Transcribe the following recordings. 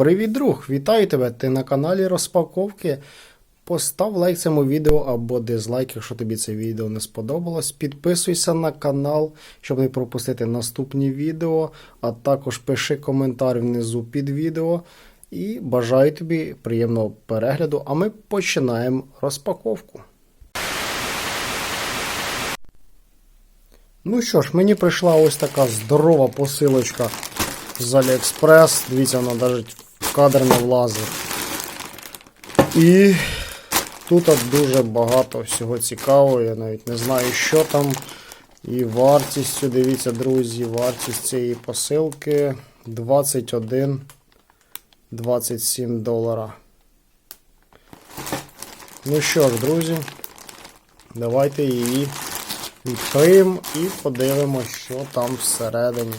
Привіт, друг! Вітаю тебе! Ти на каналі розпаковки. Постав лайк цьому відео або дизлайк, якщо тобі це відео не сподобалось. Підписуйся на канал, щоб не пропустити наступні відео, а також пиши коментар внизу під відео. І бажаю тобі приємного перегляду, а ми починаємо розпаковку. Ну що ж, мені прийшла ось така здорова посилочка з Aliexpress. Дивіться, вона навіть кадр не влазить. І тут дуже багато всього цікавого. Я навіть не знаю, що там. І вартістю, дивіться, друзі, вартість цієї посилки 21 27 долара. Ну що ж, друзі, давайте її відкриємо і подивимося, що там всередині.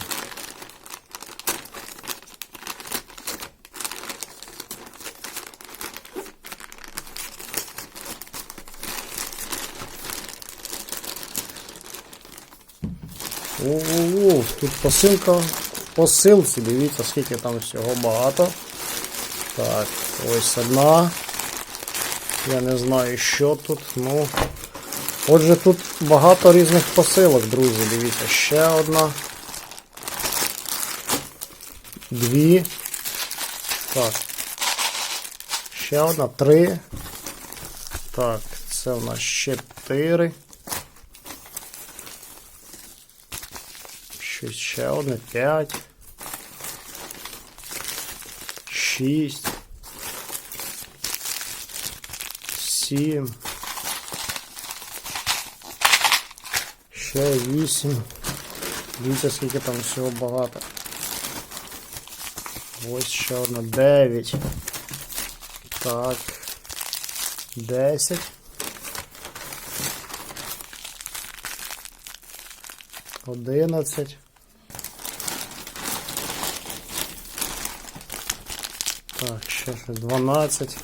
О, тут посилка посилці, дивіться, скільки там всього багато. Так, ось одна. Я не знаю, що тут. Ну. Отже, тут багато різних посилок, друзі. Дивіться, ще одна. Дві. Так. Ще одна, три. Так, це у нас чотири. Щось ще одне, п'ять. Шість. Сім. Ще вісім. Дивіться, скільки там всього багато. Ось ще одна. Дев'ять. Так. Десять. Одинадцять. Так, ще ще 12.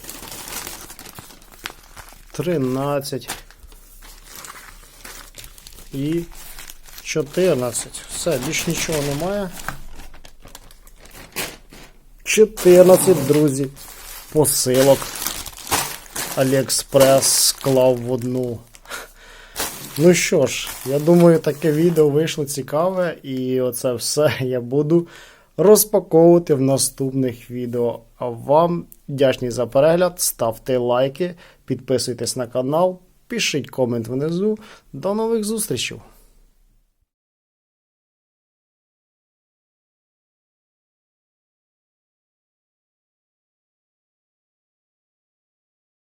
13. І 14. Все, більш нічого немає. 14, друзі. Посилок. Аліекспрес склав в одну. Ну що ж, я думаю, таке відео вийшло цікаве, і оце все я буду розпаковувати в наступних відео. А вам вдячний за перегляд, ставте лайки, підписуйтесь на канал, пишіть комент внизу. До нових зустрічей!